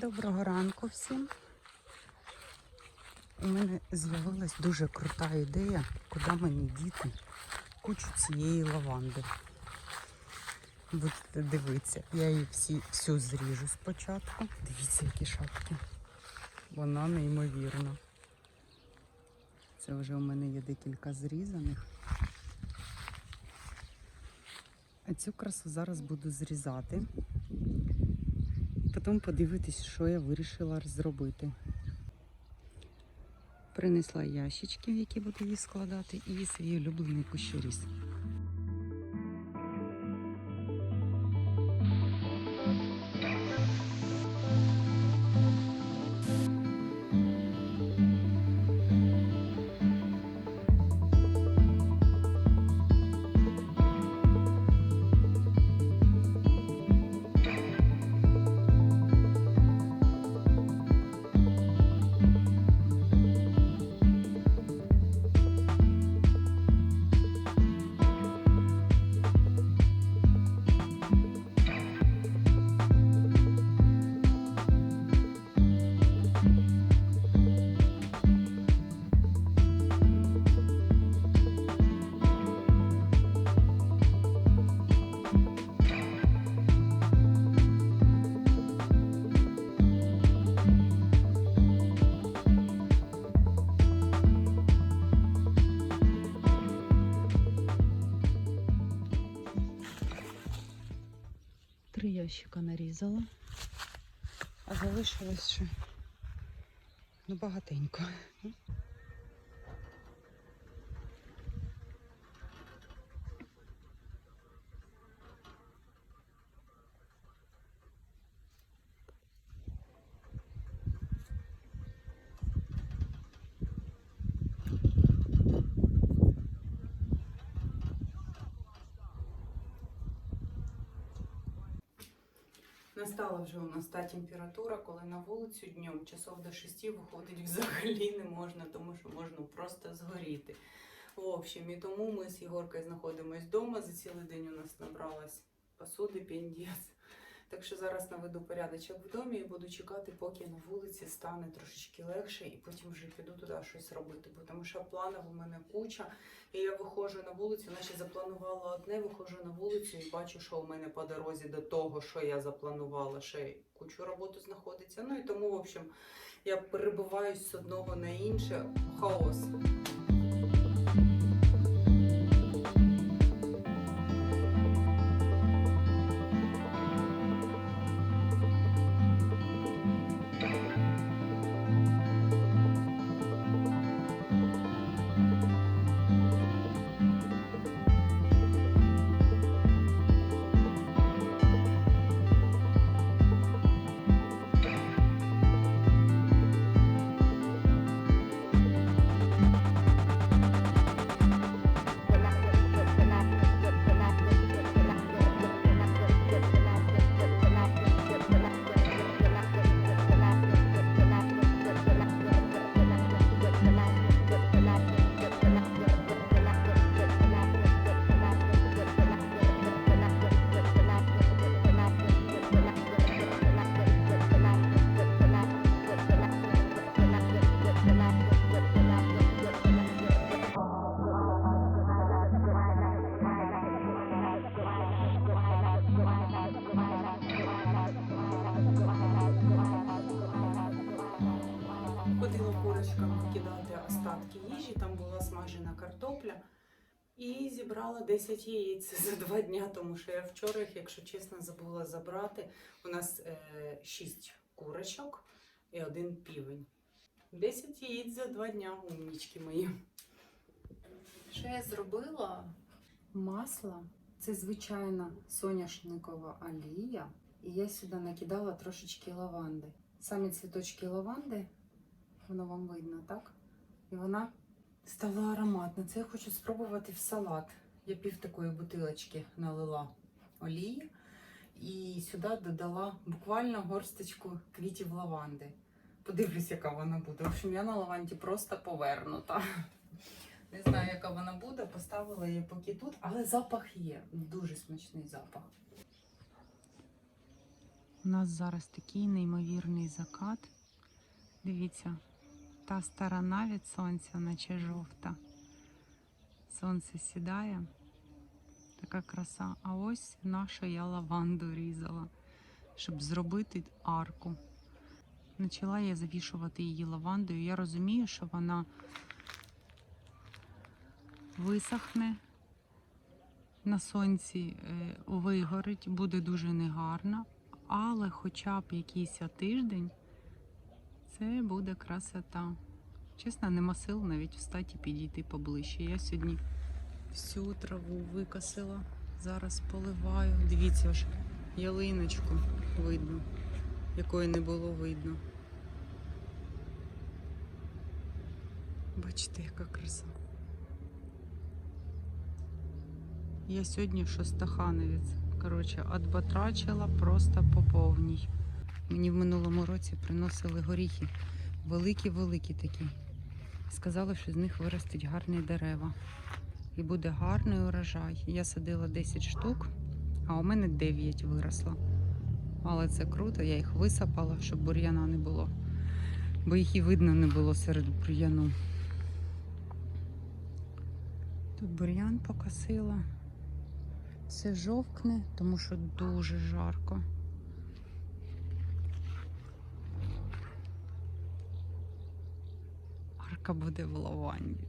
Доброго ранку всім. У мене з'явилась дуже крута ідея, куди мені діти кучу цієї лаванди. Будете дивитися, я її всі, всю зріжу спочатку. Дивіться, які шапки. Вона неймовірна. Це вже у мене є декілька зрізаних. А цю красу зараз буду зрізати. Потім подивитись, що я вирішила зробити. Принесла ящички, в які буду її складати, і свій улюблений кущеріз. Три ящика нарізала, а залишилось ще ну, багатенько. Настала вже у нас та температура, коли на вулицю днем часов до 6 виходить взагалі не можна, тому що можна просто згоріти. В общем, і тому ми з Єгоркою знаходимось вдома. За цілий день у нас набралась посуди, піндець. Так що зараз наведу порядочок в домі і буду чекати, поки на вулиці стане трошечки легше, і потім вже піду туди щось робити. Бо тому що планів у мене куча. І я виходжу на вулицю, наче запланувала одне, виходжу на вулицю і бачу, що у мене по дорозі до того, що я запланувала, ще кучу роботи знаходиться. Ну і тому, в общем, я перебуваюсь з одного на інше. Хаос. Картопля. І зібрала 10 яєць за два дня, тому що я вчора їх, якщо чесно, забула забрати. У нас е, 6 курочок і один півень. 10 яєць за два дня, умнічки мої. Що я зробила? Масло. Це звичайна соняшникова олія. І я сюди накидала трошечки лаванди. Самі цвіточки лаванди, воно вам видно, так? І вона стала ароматна. Це я хочу спробувати в салат. Я пів такої бутилочки налила олії і сюди додала буквально горсточку квітів лаванди. Подивлюсь, яка вона буде. В общем, я на лаванді просто повернута. Не знаю, яка вона буде. Поставила її поки тут, але запах є. Дуже смачний запах. У нас зараз такий неймовірний закат. Дивіться, та сторона від сонця, наче жовта. Сонце сідає. Така краса. А ось нашу я лаванду різала, щоб зробити арку. Почала я завішувати її лавандою. Я розумію, що вона висохне на сонці, е, вигорить, буде дуже негарно, але хоча б якийсь тиждень це буде красота. Чесно, нема сил навіть встати і підійти поближче. Я сьогодні всю траву викосила, зараз поливаю. Дивіться аж ялиночку видно, якої не було видно. Бачите, яка краса. Я сьогодні шостахановець. Коротше, отбатрачила просто по повній. Мені в минулому році приносили горіхи. Великі-великі такі. Сказали, що з них виростуть гарні дерева. І буде гарний урожай. Я садила 10 штук, а у мене 9 виросло. Але це круто, я їх висапала, щоб бур'яна не було. Бо їх і видно не було серед бур'яну. Тут бур'ян покосила. Все жовкне, тому що дуже жарко. Арка буде в лаванді.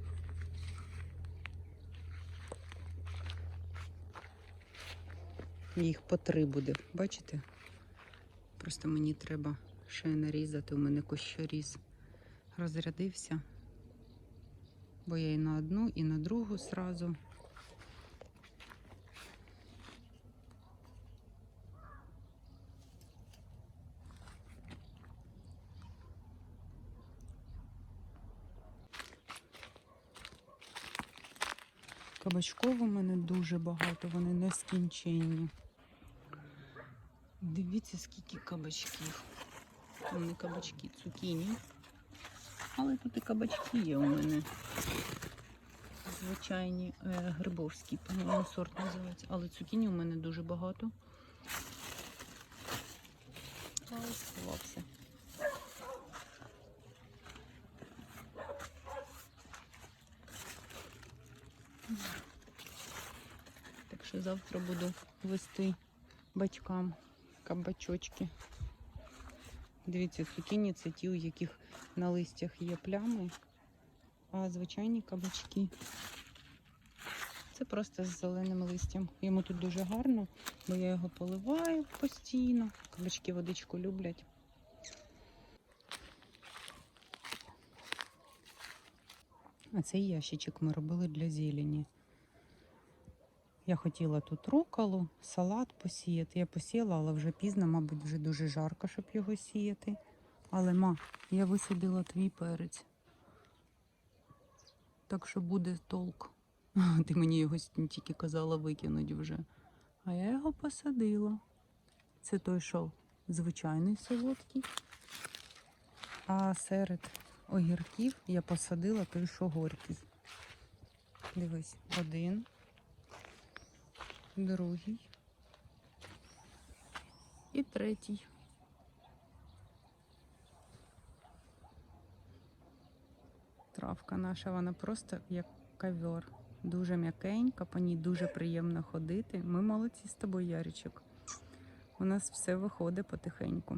Їх по три буде, бачите? Просто мені треба ще нарізати. У мене кущоріз розрядився, бо я і на одну, і на другу сразу. Кабачков у мене дуже багато, вони нескінченні. Дивіться, скільки кабачків. Там не кабачки, цукіні. Але тут і кабачки є у мене. Звичайні е, грибовські, по-моєму, сорт називається. Але цукіні у мене дуже багато. А ось сховався. Так що завтра буду вести батькам кабачочки. Дивіться, цукіні це ті, у яких на листях є плями, а звичайні кабачки. Це просто з зеленим листям. Йому тут дуже гарно, бо я його поливаю постійно. Кабачки водичку люблять. А цей ящичок ми робили для зелені. Я хотіла тут руколу, салат посіяти. Я посіяла, але вже пізно, мабуть, вже дуже жарко, щоб його сіяти. Але ма, я висадила твій перець. Так що буде толк. Ти мені його тільки казала викинуть вже. А я його посадила. Це той, що звичайний солодкий. А серед огірків я посадила той, що горький. Дивись, один другий і третій. Травка наша, вона просто як ковер. Дуже м'якенька, по ній дуже приємно ходити. Ми молодці з тобою, Яричок. У нас все виходить потихеньку.